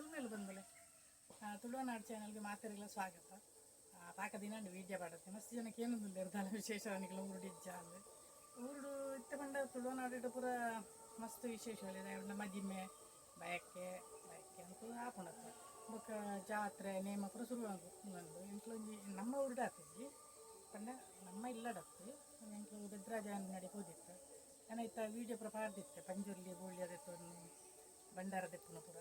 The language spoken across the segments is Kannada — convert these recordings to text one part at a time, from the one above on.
ತೊಲ್ಮೇಲೆ ಬಂದಲೆ ತುಳುವನಾಡು ಚಾನಲ್ಗೆ ಮಾತಾಡಿಲ್ಲ ಸ್ವಾಗತ. ಪಾಕ ದಿನ ವೀಡಿಯೋ ಪಾಡತ್ತೆ ಮಸ್ತ್ ಜನಕ್ಕೆ ಏನು ಇರ್ತಾನೆ ವಿಶೇಷವನಿಗೆಲ್ಲ ಊರುಡು ಇಜ್ಜ ಅಲ್ಲಿ ಊರುಡು ಇತ್ತ ಬಂದ ತುಳುವನಾಡು ಪೂರ ಮಸ್ತ್ ವಿಶೇಷವಲ್ಲಿದೆ ನಮ್ಮ ಮದಿಮೆ ಬಯಕೆ ಬಯಕೆ ಅಂತ ಹಾಕೊಂಡತ್ತೆ ಬೊಕ್ಕ ಜಾತ್ರೆ, ನೇಮ ಪೂರ ಶುರು ನಂದು ಇಂಟ್ಲೊಂಜಿ ನಮ್ಮ ಊರುಡು ಆತಜ್ಜಿ ಪಂಡ ನಮ್ಮ ಇಲ್ಲಡತ್ತು ಎಂಟ್ಲು ದೊಡ್ಡರಾಜ ನಡಿ ಹೋದಿತ್ತು. ಇತ್ತ ವೀಡಿಯೋ ಪೂರ ಪಾಡ್ದಿತ್ತೆ. ಪಂಜುರ್ಲಿ ಬೂಳ್ಯ ದೆತ್ತೊಂದು ಭಂಡಾರ ದೆಪ್ಪುನ ಪೂರ.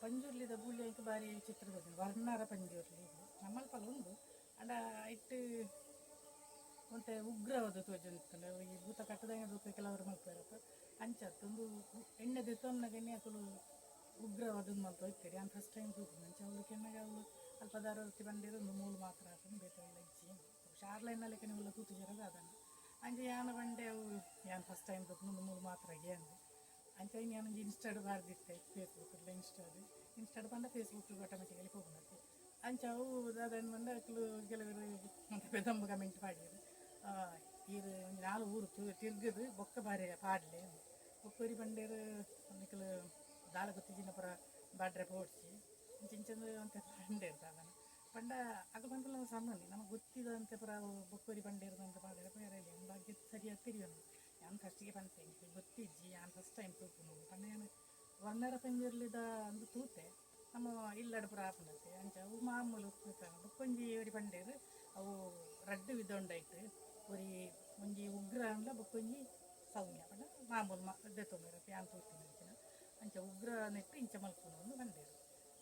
ಪಂಜುರ್ಲಿದ ಬೂಲಿ ಇಂಕ ಬಾರಿ ಚಿತ್ರದಲ್ಲಿ ವರ್ಣರ ಪಂಜುರ್ಲಿ ಇದು. ನಮ್ಮಲ್ಲಿ ಉಂಡು ಅಂಡ ಇಟ್ಟು ಮತ್ತೆ ಉಗ್ರವಾದ ತೋಜುಂಟಲ್ಲ ಈ ಭೂತ ಕಟ್ಟದಂಗೆ ದೂಕ ಕೆಲವರು ಮಲ್ಪೇರಪ್ಪ ಅಂಚತ್ತೊಂದು ಎಣ್ಣೆ ದೆತ್ತೊನ್ನ ಗಣ್ಯ ಹಾಕಲು ಉಗ್ರವಾದ ಮಲ್ಪ ಹೋಗ್ತೀರಿ ನಾನು ಫಸ್ಟ್ ಟೈಮ್ ಹೋಗಿ ಅಂಚ ಅವಳು ಕೆಣ್ಣಗೆ ಅವಳು ಅಲ್ಪ ದಾರವರ್ತಿ ಬಂದಿರೋ ಒಂದು ಮೂಲು ಮಾತ್ರ ಹಾಕೊಂಡು ಬೇಕಾಗಿಲ್ಲ ಇಚ್ಚಿ ಶಾರ್ಲೈನಲ್ಲಿ ಕೆನೆಲ್ಲ ತೂತು ಜರದ ಅದನ್ನು ಅಂಚೆ ಯಾನ ಬಂಡೆ ಅವು ಯಾನ್ ಫಸ್ಟ್ ಟೈಮ್ ತೂಕು ಒಂದು ಮೂಲು ಮಾತ್ರ ಏನು ಅಂಚ ನಾನು ಇನ್ಸ್ಟಾಡ್ ಬಾರ್ದಿತ್ತೆ ಫೇಸ್ಬುಕ್ ಇಲ್ಲ ಇನ್ಸ್ಟಾಡ್ ಬಂದ ಫೇಸ್ಬುಕ್ ಆಟೋಮೆಟಿಕಲಿ ಹೋಗ್ಬಿಡುತ್ತೆ ಅಂಚ ಅವು ಅದನ್ನು ಬಂದ ಅಕ್ಲು ಕೆಲವರು ಬೆದಂಬ ಕಮೆಂಟ್ ಮಾಡಿದ್ರು. ಇದು ಒಂದು ನಾಲ್ ಊರು ತಿರ್ಗದು, ಬೊಕ್ಕ ಬಾರಿ ಪಾಡ್ಲೆ ಬೊಕ್ಕರಿ ಬಂಡೇರು ಒಂದಿಕ್ಕಲು ದಾಲ ಗೊತ್ತಿಜಿನ ಪುರ ಬಾಡ್ರೆ ಪೋಡ್ಸಿ. ಚಿಂಚಂದು ಅಂತ ಬಂಡೆ ಇರ್ತಾವನ ಪಂಡ ಆಗ ಬಂದಲ್ಲ ಸಂಬಂಧಿ ನಮಗೆ ಗೊತ್ತಿದಂತೆ ಪುರ ಬೊಕ್ಕರಿ ಬಂಡೇರು ಅಂತ ಪಾಡ್ರೆ ಬೇರೆ ಭಾಗ್ಯ ಸರಿಯಾಗಿ ತಿರಿಯೋನು ನಾನು ಫಸ್ಟಿಗೆ ಬಂತೆ. ಗೊತ್ತಿಜ್ಜಿ ನಾನು ಫಸ್ಟ್ ಟೈಮ್ ತೂಪುನು ಪಂಡ ನಾನು ವರ್ಣರ ಪಂಜಿರ್ಲಿದ ಅಂದು ತೂತೆ. ನಮ್ಮ ಇಲ್ಲಡ್ಪುರ ಆಪನತೆ ಅಂಚ ಅವು ಮಾಮೂಲು ಬುಕ್ಕೊಂಜಿ ಒರಿ ಪಂಡೇರು ಅವು ರಡ್ಡು ವಿದೊಂಡಾಯ್ತು ಒರಿ ಒಂಜಿ ಉಗ್ರ ಅಂದ್ಲ ಬುಕ್ಕೊಂಜಿ ಸೌಮ್ಯ. ಪಂಡ ಮಾಮೂಲು ಮಡ್ಡೆ ದೆತ್ತೊಂದಿರ ಪ್ಯಾನ್ ತೂತಿನ ಅಂಚಿನ. ಅಂಚ ಉಗ್ರ ನೆಟ್ಟು ಇಂಚ ಮಲ್ಕೊಂಡು ಬಂಡೇರು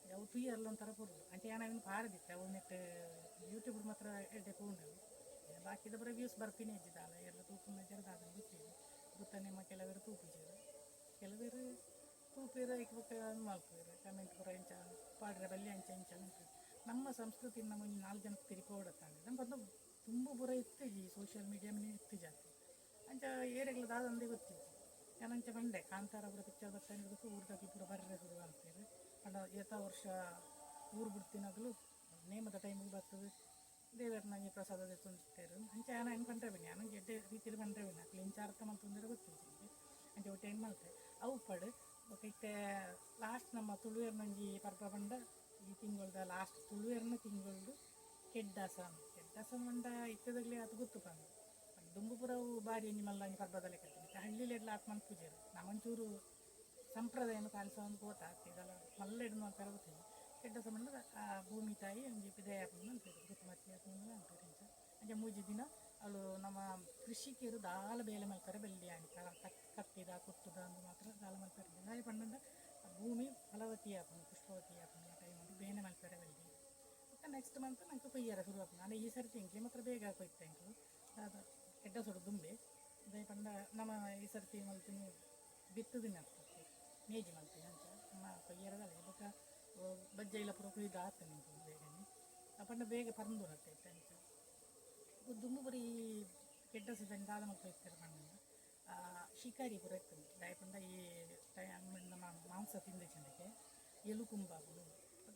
ಅವು ತುಯ್ಯರ್ಲ ಒಂಥರ ಕೊಡಲು ಅಂಚ ಏನಾಗಿನ ಪಾರದಿತ್ತು ಅವು ನೆಟ್ಟು ಯೂಟ್ಯೂಬ್ ಮಾತ್ರ ಎಡ್ಡೆ ಪೂಂಡವು ಬಾಕಿದ ಬರೋ ವ್ಯೂಸ್ ಬರ್ತೀನಿ ಇದ್ದಿದ್ದಲ್ಲ ಎಲ್ಲ ತೂಪುನ ಜರದ ಅದನ್ನು ಬಿಟ್ಟಿದ್ದು ಗೊತ್ತ ನಿಮ್ಮ ಕೆಲವರು ತೂಪಿಜರು ಕೆಲವರು ತೂಪಿರ ಇಕ್ಬೇಕು ಮಲ್ಪಿರ ಕಮೆಂಟ್ ಬರೋ ಇಂಚ ಪಾಡ್ರೆ, ಬಲ್ಲಿ ಅಂಚ ಇಂಚ ಉಂಟು ನಮ್ಮ ಸಂಸ್ಕೃತಿ ನಮ್ಮ ನಾಲ್ಕು ಜನಕ್ಕೆ ತಿರುಕೋಡತ್ತಾಂಡೆ ನಮ್ಮ ಬಂದು ತುಂಬ ಬುರ ಇತ್ತು ಈ ಸೋಷಿಯಲ್ ಮೀಡಿಯಾ ಇತ್ತು ಜಾಸ್ತಿ. ಅಂಚ ಏರೆಗಳ ದಾದಂದೇ ಗೊತ್ತಿತ್ತು ಏನಂಚ ಬಂಡೆ ಕಾಂತಾರ ಪುರ ಪಿಕ್ಚರ್ ಬರ್ತಾನೆ ಇರೋದಕ್ಕೆ ಊರ್ದಾಗಿ ಪುರ ಬರ್ರೆ ಶುರು ಅಂತೇಳಿ ಅಂಡ ಏತ ವರ್ಷ ಊರು ಬಿಡ್ತೀನಾಗಲೂ, ನೇಮದ ಟೈಮಿಗೆ ಬರ್ತದೆ. ದೇವರ ನನಗೆ ಪ್ರಸಾದ ತುಂಬಿಸ್ತೇರು ಅಂಚೆ ನಾನು ಅನ್ಕೊಂಡ್ರೆ ಬನ್ನಿ ನಾನು ಗೆಡ್ಡೆ ರೀತಿಯಲ್ಲಿ ಬಂದ್ರೆ ಬನ್ನಿ ಅಕ್ಲಿ ಇಂಚ ಅರ್ಥ ಮಂತಂದ್ರೆ ಗೊತ್ತಿಲ್ಲ ಅಂಚೆ ಒಟ್ಟು ಏನು ಮಾಡ್ತಾರೆ ಅವು ಪಡು. ಇತ್ತೆ ಲಾಸ್ಟ್ ನಮ್ಮ ತುಳುವೇರ್ ನಂಜಿ ಪರ್ಪ ಬಂಡ ಈ ತಿಂಗಳದ ಲಾಸ್ಟ್ ತುಳುವೇರ್ನ ತಿಂಗಳದು ಕೆಡ್ಡಾಸ ಅಂತ. ಕೆಡ್ಡಾಸ ಬಂಡ ಇತ್ತದಾಗಲೇ ಅದು ಗೊತ್ತು ಬಂದು. ದುಂಬುಪುರವು ಬಾರಿ ಎಂಜಿ ಮಲ್ಲಂಜಿ ಪರ್ಬದಲ್ಲೇ ಕಟ್ಟಿ ಹಳ್ಳಿಲಿ ಎಲ್ಲ ಪೂಜೆ ನಮ್ಮಂಚೂರು ಸಂಪ್ರದಾಯನ ಪಾಲಿಸೋ ಒಂದು ಗೊತ್ತಾಗ್ತಿದಲ್ಲ ಮಲ್ಲ ಇಡ್ನು ಅಂತಾರೆ ಗೊತ್ತಿಲ್ಲ. ಕೆಡ್ಡಾಸ ಆ ಭೂಮಿ ತಾಯಿ ಒಂಜಿ ಪಿದಯ ಅಂತ ಅಂತಾರೆ ಋತುಮತಿ ಹಾಕೊಂಡು ಅಂತಾರೆ ಅಂತ ಮೂಜಿ ದಿನ ಅವಳು ನಮ್ಮ ಕೃಷಿಕರು ದಾಲ ಬೇಲೆ ಮಲ್ತಾರೆ ಬೆಳ್ಳಿ ಆಣಿಕ ಕತ್ತಿದ, ಕುತ್ತುದ ಅಂದು ಮಾತ್ರ ದಾಲ ಮಲ್ತಾರೆ ಹಾಗೆ ಪಂಡ ಭೂಮಿ ಫಲವತಿ ಆಪುಂಡು ಪುಷ್ಪವತಿ ಆಪುಂಡು ಆ ಟೈಮ್ ಒಂದು ಬೇನೆ ಮಲ್ತಾರೆ ಬೆಳ್ಳಿ. ಮತ್ತು ನೆಕ್ಸ್ಟ್ ಮಂತ್ ನಂಗೆ ಕೊಯ್ಯಾರ ಶುರು ಆಪುಂಡು ನಾನು ಈ ಸರ್ತಿ ಎಂಕ್ಲಿ ಮಾತ್ರ ಬೇಗ ಕೊಯ್ತೆ ಎಂಕ್ಲು ಅದು ಕೆಡ್ಡ ಸುಡು ದುಂಬೆ. ಅದೇ ಪಂಡ ನಮ್ಮ ಈ ಸರ್ತಿ ಮಲ್ತೀನಿ ಬಿತ್ತು ದಿನ ಆಗ್ತದೆ ಮೇಜಿ ಮಲ್ತೀನಿ ಅಂತ. ನಮ್ಮ ಕೊಯ್ಯರದಲ್ಲ ಬೊಕ್ಕ ಬಜ್ಜ ಇಲ್ಲ ಪುರ ಕುಯ್ದು ಆತ ನಿಂತು ಬೇಗನೆ. ಆ ಪಂಡ ಬೇಗ ಪರಂದು ಅಂತ. ದುಮ್ಮು ಬರೀ ಕೆಡ್ಡ ಸಿದ್ದಂಗೆ ದಾದ ಮಕ್ಕಳು ಇರ್ತಾರೆ ಬಣ್ಣ ಶಿಕಾರಿ ಇರ್ತದೆ. ದಾಯಪಂಡ ಈ ಟೈಮ್ ನಮ್ಮ ಮಾಂಸ ತಿಂದ ಚೆಂದಕ್ಕೆ ಎಲು ಕುಂಬಾಗುದು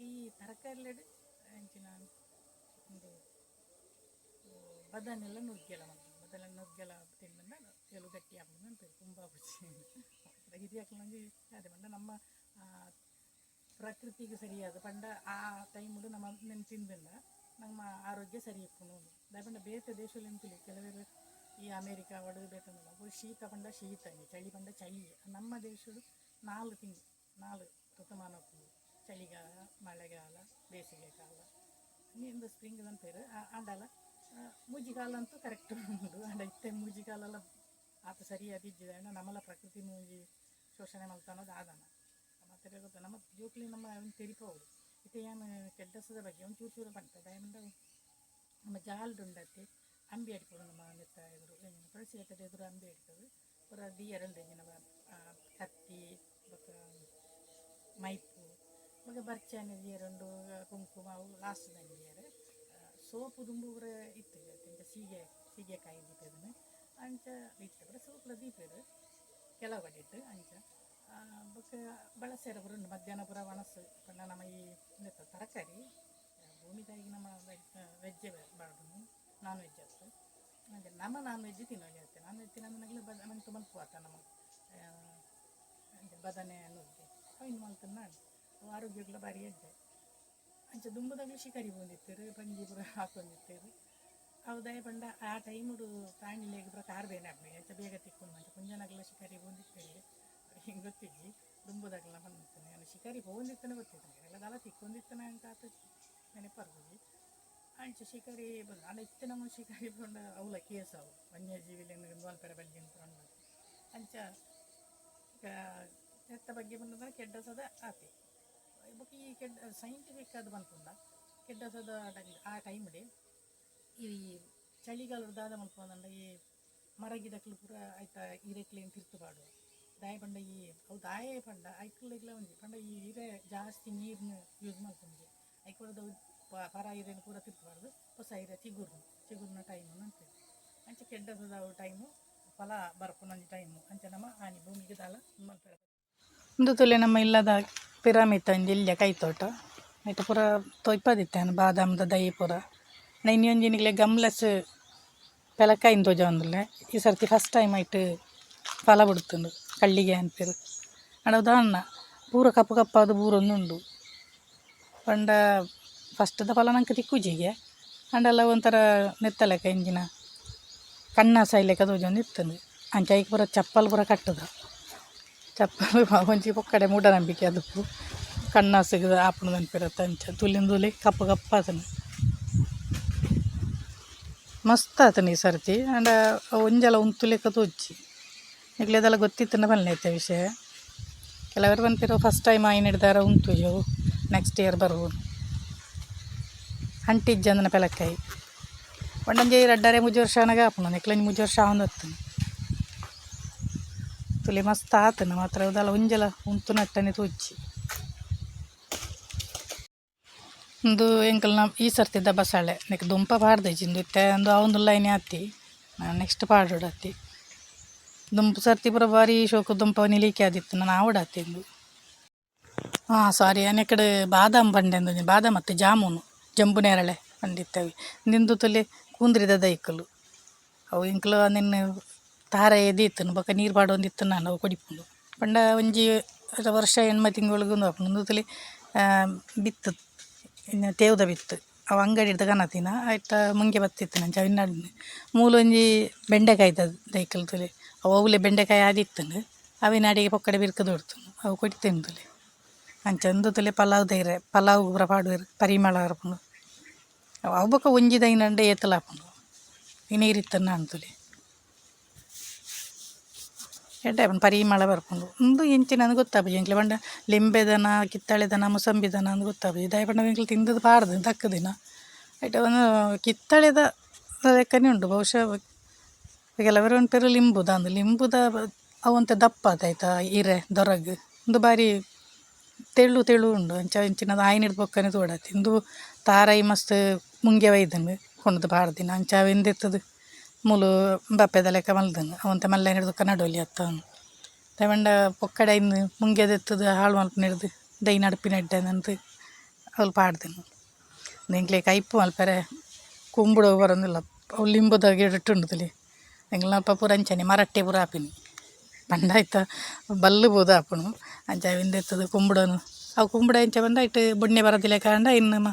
ಈ ತರಕಾರಿಲೆಡ್ ಅಂಚಿನ ಒಂದು ಬದನೆಲ್ಲ ನುಗ್ಗೆಲ್ಲ ಮಾಡ್ತಾರೆ. ಬದನೆಲ್ಲ ನುಗ್ಗೆಲ್ಲ ತಿಂದ ಎಲು ಗಟ್ಟಿ ಹಾಕೊಂಡು ಅಂತಾರೆ ತುಂಬ ಖುಷಿ ಹಿರಿಯಾಕಲು ನಂಗೆ ಅದೇ ಬಂದ ನಮ್ಮ ಪ್ರಕೃತಿಗೆ ಸರಿಯಾದ ಪಂಡ ಆ ಟೈಮುಡು ನಮ್ಮ ನೆನ್ ತಿಂದಿಂದ ನಮ್ಮ ಆರೋಗ್ಯ ಸರಿ ದಾಯಪಂಡ ಬೇರೆ ದೇಶದಲ್ಲಿ ಎಂತಿಲ್ಲ ಕೆಲವರು ಈ ಅಮೇರಿಕ ಒಡದು ಬೇಕಂದ್ರೆ ಅವು ಶೀತ ಪಂಡ ಶೀತ ಚಳಿ ಪಂಡ ಚಳಿ. ನಮ್ಮ ದೇಶಡು ನಾಲ್ಕು ತಿಂಗಳು, ನಾಲ್ಕು ಋತುಮಾನ. ಚಳಿಗಾಲ, ಮಳೆಗಾಲ ಬೇಸಿಗೆ ಕಾಲ ನೀಂದು ಸ್ಪ್ರಿಂಗ್ ಅಂತಾರೆ ಅಂಡಲ್ಲ ಮೂಜಿಗಾಲ ಅಂತೂ ಕರೆಕ್ಟ್ ಉಂಟು. ಅಂಡ ಇತ್ತೆ ಮೂಜಿಗಾಲೆಲ್ಲ ಆತ ಸರಿಯಾದ ಅದಿದ್ದಿದೆ ಅಣ್ಣ ನಮ್ಮಲ್ಲ ಪ್ರಕೃತಿ ಮೂಜಿ ಶೋಷಣೆ ಮಾಡ್ತಾ ಅನ್ನೋದು ಆದಾನ. ಮತ್ತೆ ಗೊತ್ತಾ, ನಮ್ಮ ಜೋಕ್ಲಿ ನಮ್ಮ ಒಂದು ತೆರಿಪೋದು ಇತ್ತೆ ಏನು ಕೆಡ್ಡಸದ ಬಗ್ಗೆ, ಒಂದು ಚೂರು ಚೂರು ಬಂತ. ಡೈಮಂಡ ನಮ್ಮ ಜಾಲ್ಡು ಉಂಡತ್ತೆ ಅಂಬಿ ಅಡಿಪೋಡು ನಮ್ಮ ನೆತ್ತ ಎದುರು ಎಂಜಿನ ತುಳಸಿ ಎತ್ತದ ಎದುರು ಅಂಬಿ ಅಡಿಪೋದು ಪೂರ ದಿಯರಂಡು ಎಂಜಿನ ಕತ್ತಿ ಬೊಕ್ಕ ಮೈಪು ಮತ್ತೆ ಬರ್ಚಾನೆ ದಿಯರಂಡು ಕುಂಕುಮ ಅವು ಲಾಸ್ಟ್ ದಿಯರೆ ಸೋಪು ದುಂಬು ಪೂರ ಇತ್ತು ಇಂಚ ಸೀಗೆ ಸೀಗೆಕಾಯಿ ದೀಪದನ್ನು ಅಂಚ ಇತ್ತು ಪೂರ ಸೋಪುಲ ದೀಪದು ಕೆಲವು ಕಡಿಟ್ಟು ಅಂಚ ಬೊಕ್ಕ ಬಳಸ್ಯಾರ ಪುರ ಉಂಡು ಮಧ್ಯಾಹ್ನ ಪುರ ವನಸ್ಸು ಪಂಡ ನಮ್ಮ ಈ ನೆತ್ತ ತರಕಾರಿ ಭೂಮಿ ತಾಯಿಗೆ ನಮ್ಮ ವೆಜ್ ಬಾರ್ದು. ನಾನ್ ವೆಜ್ ಅಷ್ಟು. ಮತ್ತೆ ನಮ್ಮ ನಾನ್ ವೆಜ್ ಇರುತ್ತೆ ನಾನ್ ವೆಜ್ ತಿನ್ನೋದು ಬದ ನಮಗೆ ತುಂಬ ಆ, ಅಂದ್ರೆ ಬದನೆ ನುಗ್ಗೆ ಅವಿನ ಮಲ್ತನ್ನ ಆರೋಗ್ಯಗಳ ಬಾರಿ ಎಡ್ಡೆ ಅಂಚ ದುಂಬದಾಗಲೂ ಶಿಕಾರಿ ಬಂದಿತ್ತೇರು ಪಂಜಿ ಪುರ ಅವು ದಯ ಪಂಡ ಆ ಟೈಮುಡು ಪ್ರಾಣಿಲೆಗ್ ಪೂರ ಕಾರ್ ಬೇನೆ ಆಗ್ಬೇಕು. ಅಂತ ಬೇಗ ತಿಕ್ಕೊಂಡು ಮಂಚ ಕುಂಜನಾಗಲ ಶಿಕಾರಿ ಬಂದಿರ್ತೇವೆ ಹಿಂಗೆ ಗೊತ್ತಿದ್ವಿ. ದುಂಬದಾಗಲ ನಾನು ಶಿಕಾರಿ ಹೋಗಿರ್ತಾನೆ ಗೊತ್ತಿತ್ತು ಎಲ್ಲ ದಲ ತಿಕ್ಕೊಂಡಿತ್ತನೆ ಅಂತ ನೆನಪರ್ಬೋದು ಅಂಚ ಶಿಕಾರಿ ಬಂದು ಆಂಡ ಇತ್ತೆ ನಮ್ಮ ಶಿಕಾರಿ ಬಂಡ ಅವಲ ಕೇಸ್ ಅವು ವನ್ಯಜೀವಿಲಿ ಮಲ್ಪೆರ ಬಲ್ಲಿ ಅಂತ ಅಂಚ ಎತ್ತ ಬಗ್ಗೆ ಬಂದ್ರೆ ಕೆಡ್ಡ ಸದ ಆತೆ ಬೊಕ ಈ ಕೆಡ್ಡ ಸೈಂಟಿಫಿಕ್ ಅದು ಬಂತಂದ ಕೆಡ್ಡ ಸದ ಆ ಟೈಮ್ಡೆ ಈ ಚಳಿಗಾಲದ ದಾದ ಮಲ್ಪಂದ ಈ ಮರ ಗಿಡಕ್ಲು ಪೂರ ಆಯ್ತಾ ತಿರ್ತು ಪಾಡು ದಾಯ ಪಂಡ ಈ ಅವು ದಾಯ ಪಂಡ ಐಕ್ಲೆಗ್ಲ ಒಂಜಿ ಪಂಡ ಈ ಈರೆ ಜಾಸ್ತಿ ನೀರನ್ನ ಯೂಸ್ ಮಾಡ್ಕೊಂಡ್ವಿ ಐಕ್ಲದ ಪರ ಈರೆನು ಪೂರ ತಿರ್ತಬಾರ್ದು ಹೊಸ ಈರೆ ಚಿಗುರ್ನು ಚಿಗುರ್ನ ಟೈಮು ಅಂತೇಳಿ ಅಂಚೆ ಕೆಡ್ಡದ ಟೈಮು ಫಲ ಬರ್ಪುನೊಂಜಿ ಟೈಮು ಅಂಚೆ ನಮ್ಮ ಆನಿ ಭೂಮಿಗೆ ದಾಲ ಮಲ್ಪೆರ ಒಂದು ತುಲೆ ನಮ್ಮ ಇಲ್ಲದ ಪಿರಾಮಿಡ್ ಅಂಜಿ ಇಲ್ಲಿಯ ಕೈತೋಟ. ಐತ ಪೂರ ತೊಯ್ಪದಿತ್ತಾನೆ ಬಾದಾಮದ ದೈ ಪೂರ. ನೈನ್ ಗಮ್ಲಸ್ ಪೆಲಕಾಯಿನ ತೋಜ ಒಂದುಲ್ಲೆ. ಈ ಸರ್ತಿ ಫಸ್ಟ್ ಟೈಮ್ ಐಟ್ ಫಲ ಬಿಡ್ತುಂಡು. ಕಳ್ಳಿಗೆ ಅನ್ಪೇರು ಅಣ್ಣ ಉದಾಹರಣ ಪೂರ ಕಪ್ಪು ಕಪ್ಪಾದ ಬೂರೊಂದುಂಡು. ಪಂಡ ಫಸ್ಟ್ದ ಫಲ ನಂಗೆ ತಿಕ್ಕುಜಿಗೆ ಅಂಡೆಲ್ಲ ಒಂಥರ ನೆತ್ತಲೆಕ್ಕ ಇಂಜಿನ ಕಣ್ಣ ಸೈಲೆಕ ತೋಜೊಂದು ಇತ್ತಂದು ಅಂಚ ಐಕ್ ಪೂರ ಚಪ್ಪಲ್ ಪೂರ ಕಟ್ಟದ. ಚಪ್ಪಲ್ ಒಂಜಿ ಪೊಕ್ಕಡೆ ಮೂಢನಂಬಿಕೆ ಅದಕ್ಕೂ ಕಣ್ಣ ಸಿಗದ ಆಪಣ ನೆನಪಿರತ್ತೆ ಅಂಚ. ತುಲಿನ ತುಲಿ ಕಪ್ಪು ಕಪ್ಪ ಆತನು. ಮಸ್ತ್ ಆತನ ಈ ಸರ್ತಿ. ಅಂಡ ಒಂಜಲ ಉಂತುಲೆಕ್ಕ ತೋಜಿ ಈಗಲೇದೆಲ್ಲ ಗೊತ್ತಿತ್ತನ ಬಲ್ನೈತೆ ವಿಷಯ. ಕೆಲವರು ಬಂದಿರೋ ಫಸ್ಟ್ ಟೈಮ್ ಆಯ್ನ ಹಿಡ್ದಾರ ಉಂತುಜವು ನೆಕ್ಸ್ಟ್ ಇಯರ್ ಬರುವುದು ಅಂಟಿಜ್ಜಂದನ ಪೆಲಕಾಯಿ ಒಂಡೊಂಜಿ ರಡ್ಡರೆ ಮುಜ್ಜು ವರ್ಷ ಅನಗ ಆಪಣ ನೆಕ್ಲಂಜಿ ಮುಜ್ಜು ವರ್ಷ ಆವಂದು ಹತ್ತನು. ತುಲಿ ಮಸ್ತ್ ಆತನ, ಮಾತ್ರ ಉದಲ ಉಂಜಲ, ಉಂತು ನಟ್ಟನೆ ತೋಜಿ ಒಂದು ನಮ್ಮ ಈ ಸರ್ತಿದ್ದ ಬಸಳೆ, ನೆಕ್ ದುಂಪ ಪಾಡ್ದೈಜಿಂದು ಇತ್ತೆ ಒಂದು ಅವಂದು ಲೈನ್ ಆತಿ ನೆಕ್ಸ್ಟ್ ಪಾಡೋಡು ಹತ್ತಿ ದುಂಪು ಸರ್ತಿ ಪೂರ ಬಾರಿ ಶೋಕು ದುಂಪ ನಿಲಿಕೆ ಆದಿತ್ತು ನಾನು ಆವಡಾತಿಂದು ಹಾಂ ಸಾರಿ ಕಡೆ ಬಾದಾಮ್ ಬಂಡೆ ಬಾದಾಮ್ ಮತ್ತು ಜಾಮೂನು ಜಂಬು ನೇರಳೆ ಬಂದಿತ್ತವೆ ನಿಂದು ತುಲೆ ಕುಂದ್ರಿದ ದೈಕಲು. ಅವು ಇಂಕ್ಲು ನಿನ್ನ ತಾರ ಎದಿತ್ತು ಬೊಕ ನೀರು ಬಾಡೊಂದಿತ್ತು ನಾನು, ಅವು ಕೊಡಿಪುಂಡು. ಪಂಡ ಒಂಜಿ ವರ್ಷ ಎಣ್ಮ ತಿಂಗಳಿಗೆ ನಿಂದು ತುಲೆ ಬಿತ್ತು. ತೇವ್ದ ಬಿತ್ತು. ಅವು ಅಂಗಡಿ ಹಿಡ್ದು ಕನತಿನ ಆಯ್ತ ಮುಂಗೆ ಬತ್ತಿತ್ತು ಮೂಲ ಒಂಜಿ ಮೂಲೊಂಜಿ ಬೆಂಡೆಕಾಯ್ದ ದೈಕಲ್ ತುಲೆ. ಅವು ಅವಲೆ ಬೆಂಡೆಕಾಯಿ ಆದಿತ್ತಂಡು. ಅವಿನಾಡಿಗೆ ಪೊಕ್ಕಡೆ ಬಿರ್ಕದು ಹೊಡ್ತು ಅವು ಕೊಡಿ ತುಲೆ. ಅಂಚಂದು ತುಲೆ ಪಲಾವ್ ದೈರೆ ಪಲಾವ್ ಪೂರ ಪಾಡುವೆರ್ ಪರಿಮಳ ಹರಪುಂಡು ಅವು ಬೊಕ ಒಂಜಿ ದೈನಂಡೆ ಏತಲಾಪುಂಡು ನೀರಿತ್ತನ್ನ ಅಂತುಲೆ. ಎಡ್ಡೆ ಆಪುಂಡು ಪರಿಮಳ ಬರ್ಪುಂಡು ಉಂದು ಎಂಚಿನ ಅಂದ್ ಗೊತ್ತಾಪುಜಿ ಎಂಕ್ಲೆ ಪಂಡ ಲಿಂಬೆದನ ಕಿತ್ತಳೆದನ ಮುಸಂಬಿದನ ಅಂದ್ ಗೊತ್ತಾಪುಜಿ ದಾಯ ಪಂಡ ಎಂಕ್ಲೆ ತಿಂದದ್ದು ಪಾಡ್ದು ದಕ್ಕ ದಿನ. ಐಟ ಒಂದು ಕಿತ್ತಳೆದ ಲೆಕ್ಕನೆ ಉಂಡು ಬಹುಶಃ ಕೆಲವರು ಒಂಪೇರು ಲಿಂಬುದ ಅಂದು. ಲಿಂಬುದ ಅವಂತ ದಪ್ಪ ಆಯ್ತಾ, ಇರೆ, ದೊರಗ್. ಒಂದು ಬಾರಿ ತೆಳು ತೆಳು ಉಂಡು. ಅಂಚ ಅಂಚಿನದು ಆಯ್ನಿಡ್ ಬೊಕ್ಕನೆ ತೋಡಾತಿ. ಇಂದು ತಾರಾಯಿ ಮಸ್ತ್ ಮುಂಗೆ ಒಯ್ದಂಡು ಕೊಂಡದು ದಿನ. ಅಂಚ ಅವೆಂದೆತ್ತದು? ಮೂಲು ಬಪ್ಪೆದ ಲೆಕ್ಕ ಮಲ್ದಂಗೆ. ಅವಂತ ಮಲ್ಲ ಹಿಡ್ದಕ್ಕ ನಡೋಲಿ ಅತ್ತ ತಗೊಂಡ ಪೊಕ್ಕಡೆ ಇನ್ನು ಮುಂಗೆದೆತ್ತದು ಹಾಳು ಮಲ್ಪ ಹಿಡ್ದು ದೈ ನಡಪಿ ಇಡ್ಡೆನಂತ ಅಲ್ಪ ಪಾಡ್ದೆನು. ಎಂಕ್ಲೆ ಕೈಪು ಮಲ್ಪರೆ, ಕುಂಬುಡು ಬರೋದಿಲ್ಲ. ಅವು ಲಿಂಬುದ ಗಿಡ ಉಂಡದಲ್ಲಿ ತುಲಿ. ಅಲ್ಪ ಪೂರ ಅಂಚನೆ ಮರಟ್ಟೆ ಪೂರ ಆಪಿನಿ. ಪಂಡಾಯ್ತ ಬಲ್ಲು ಬೋದು ಅಂಚಾವಿಂದ ಅಂಚ ಅವಿಂದೆತ್ತದು ಕುಂಬುಡನು. ಅವು ಕುಂಬುಡ ಎಂಚ ಬಂದ ಇಟ್ಟು ಬುಣ್ಣೆ ಬರೋದಿಲ್ಲ ಕಾಂಡ ಇನ್ನು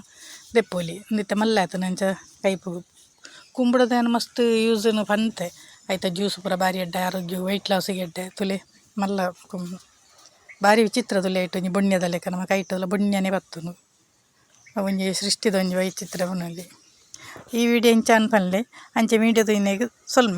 ದೆಪ್ಪೋಲಿ. ನಿತ್ತ ಮಲ್ಲ ಆಯ್ತು ಅಂಚ ಕೈಪು ಕುಂಬುಡದೇನು ಮಸ್ತ್ ಯೂಸ್ ಪಂತೆ. ಆಯ್ತಾ ಜ್ಯೂಸ್ ಪೂರ ಭಾರಿ ಎಡ್ಡೆ, ಆರೋಗ್ಯ ವೆಯ್ಟ್ ಲಾಸಿಗೆ ಎಡ್ಡೆ, ತುಲೆ ಮಲ್ಲ ಕುಂ ಬಾರಿ ವಿಚಿತ್ರ ತುಲೆ ಇಟ್ಟು ಒಂಜಿ ಬುಣ್ಯದ ಲೆಕ್ಕ ನಮ್ಮ ಕೈ ಇಟ್ಟದಲ್ಲ ಬುಣ್ಯನೇ ಬತ್ತನು. ಒಂಜಿ ಸೃಷ್ಟಿದ ಒಂಜಿ ವೈಚಿತ್ರ ಅವನಲ್ಲಿ. ಈ ವಿಡಿಯೋ ಇಂಚ ಅನ್ಪನ್ಲೆ, ಅಂಚೆ ಮೀಡಿಯಾದ ಇನ್ನೇಗ ಸೊಲ್ಮೆ.